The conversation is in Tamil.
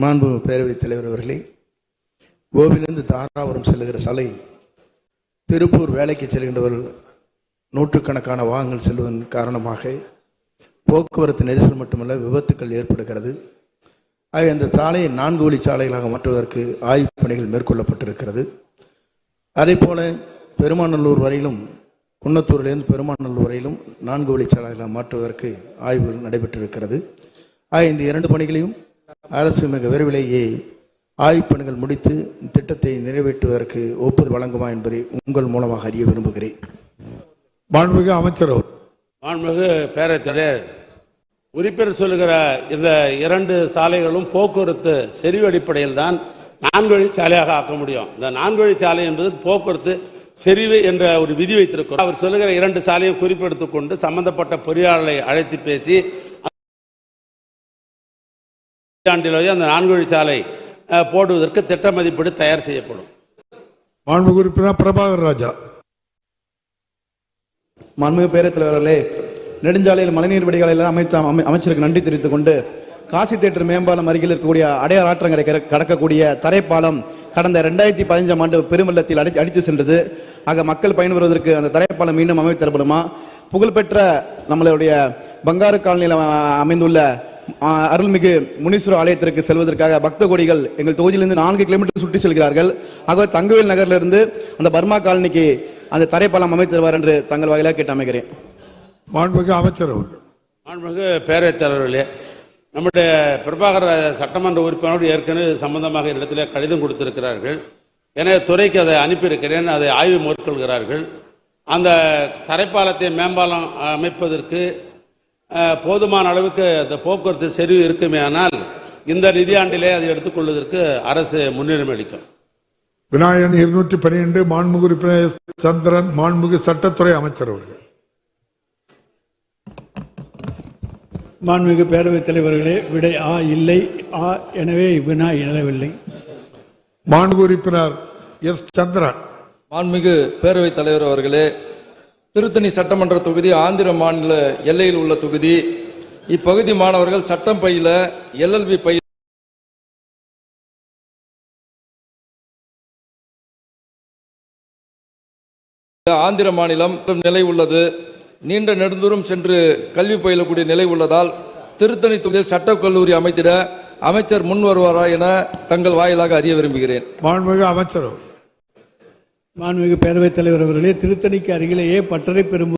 மாண்பு பேரவைத் தலைவர் அவர்களே கோவிலிருந்து தாராபுரம் செல்லுகிற சாலை திருப்பூர் வேலைக்கு செல்கின்றவர்கள் நூற்றுக்கணக்கான வாகனங்கள் செல்வதன் காரணமாக போக்குவரத்து நெரிசல் மட்டுமல்ல விபத்துக்கள் ஏற்படுகிறது. ஆக இந்த சாலையை நான்கு வழி சாலைகளாக மாற்றுவதற்கு ஆய்வுப் பணிகள் மேற்கொள்ளப்பட்டிருக்கிறது. அதே போல பெருமாநல்லூர் வரையிலும் குன்னத்தூரிலிருந்து பெருமாநல்லூர் வரையிலும் நான்கு வழி சாலைகளாக மாற்றுவதற்கு ஆய்வுகள் நடைபெற்றிருக்கிறது. ஆக இந்த இரண்டு பணிகளையும் அரசு மிக விரைவிலேயே ஆய்வுப் பணிகள் முடித்து திட்டத்தை நிறைவேற்றுவதற்கு ஒப்புதல் வழங்குமா என்பதை உங்கள் மூலமாக அறிய விரும்புகிறேன். மாண்புமிகு அமைச்சர் மாண்புமிகு பேரத்தலைவர் உறுப்பினர் சொல்லுகிற இந்த இரண்டு சாலைகளும் போக்குவரத்து செறிவு அடிப்படையில் தான் நான்கு வழி சாலையாக ஆக்க முடியும். இந்த நான்கு வழி சாலை என்பது போக்குவரத்து செறிவு என்ற ஒரு விதி வைத்திருக்கிறோம். அவர் சொல்லுகிற இரண்டு சாலையும் குறிப்பெடுத்துக் கொண்டு சம்பந்தப்பட்ட பொறியாளரை அழைத்து பேசி ஆண்டிலேயே அந்த நான்கு வழி சாலை அஹ், போடுவதற்கு திட்ட மதிப்பீடு தயார் செய்யப்படும். மாண்புமிகு உறுப்பினர் பிரபாகர் ராஜா. மாண்புமிகு பேரவைத் தலைவர்களே நெடுஞ்சாலையில் மழைநீர் வடிகால் எல்லாம் அமைத்த அமை- அமைச்சருக்கு நன்றி தெரிவித்துக் கொண்டு காசி தேட்டர் மேம்பாலம் அருகில் இருக்கக்கூடிய அடையார் ஆற்றங்கரை கர- கடக்கக்கூடிய தரைப்பாலம் கடந்த ரெண்டாயிரத்தி பதினஞ்சாம் ஆண்டு பெருவெள்ளத்தில் அடி அடித்து சென்றது. ஆக மக்கள் பயன்பெறுவதற்கு அந்த தரைப்பாலம் மீண்டும் அமைத்து தரப்படுமா? புகழ்பெற்ற நம்மளுடைய பங்காரு காலனியில் அமைந்துள்ள அருள்மிகு முனீஸ்வரர் ஆலயத்திற்கு செல்வதற்காக பக்த கோடிகள் எங்கள் தொகுதியிலிருந்து நான்கு கிலோமீட்டர் சுற்றி செல்கிறார்கள். ஆகவே தங்கவேல் நகரிலிருந்து அந்த பர்மா காலனிக்கு அந்த தரைப்பாலம் அமைத்து தருவார் என்று தங்கள் வாயிலாக கேட்டு அமைக்கிறேன் மாண்புமிகு அமைச்சர் அவர் மாண்புமிகு பேரவைத் தலைவர்களே நம்முடைய பிரபாகர் சட்டமன்ற உறுப்பினரோடு ஏற்கனவே சம்பந்தமாக இடத்திலே கடிதம் கொடுத்திருக்கிறார்கள். எனவே துறைக்கு அதை அனுப்பியிருக்கிறேன் அதை ஆய்வு மேற்கொள்கிறார்கள். அந்த தரைப்பாலத்தை மேம்பாலம் அமைப்பதற்கு போதுமான அளவுக்கு அந்த போக்குவரத்து செறிவு இருக்குமே ஆனால் இந்த நிதியாண்டிலே அதை எடுத்துக்கொள்வதற்கு அரசு முன்னுரிமை அளிக்கும். விநாயகன் இருநூற்றி பன்னிரண்டு மாண்புமிகு உறுப்பினர். சந்திரன் மாண்புமிகு சட்டத்துறை அமைச்சர் அவர்கள். மாண்புமிகு பேரவைத் தலைவர்களே விடை ஆ இல்லை ஆ எனவே இவ்வினா இயலவில்லை மாண்புமிகு உறுப்பினர் எஸ். சந்திரன். மாண்புமிகு பேரவைத் தலைவர் அவர்களே திருத்தணி சட்டமன்ற தொகுதி ஆந்திர மாநில எல்லையில் உள்ள தொகுதி. இப்பகுதி மாணவர்கள் சட்டம் பயில எல்எல்பி பயில ஆந்திர மாநிலம் நிலை உள்ளது. நீண்ட நெடுந்தூரம் சென்று கல்வி பயிலக்கூடிய நிலை உள்ளதால் திருத்தணி தொகுதியில் சட்டக்கல்லூரி அமைத்திட அமைச்சர் முன் வருவாரா என தங்கள் வாயிலாக அறிய விரும்புகிறேன். அமைச்சரும் மாண்புமிகு பேரவைத் தலைவர் அவர்களே திருத்தணிக்கு அருகிலேயே பட்டறை பெறும்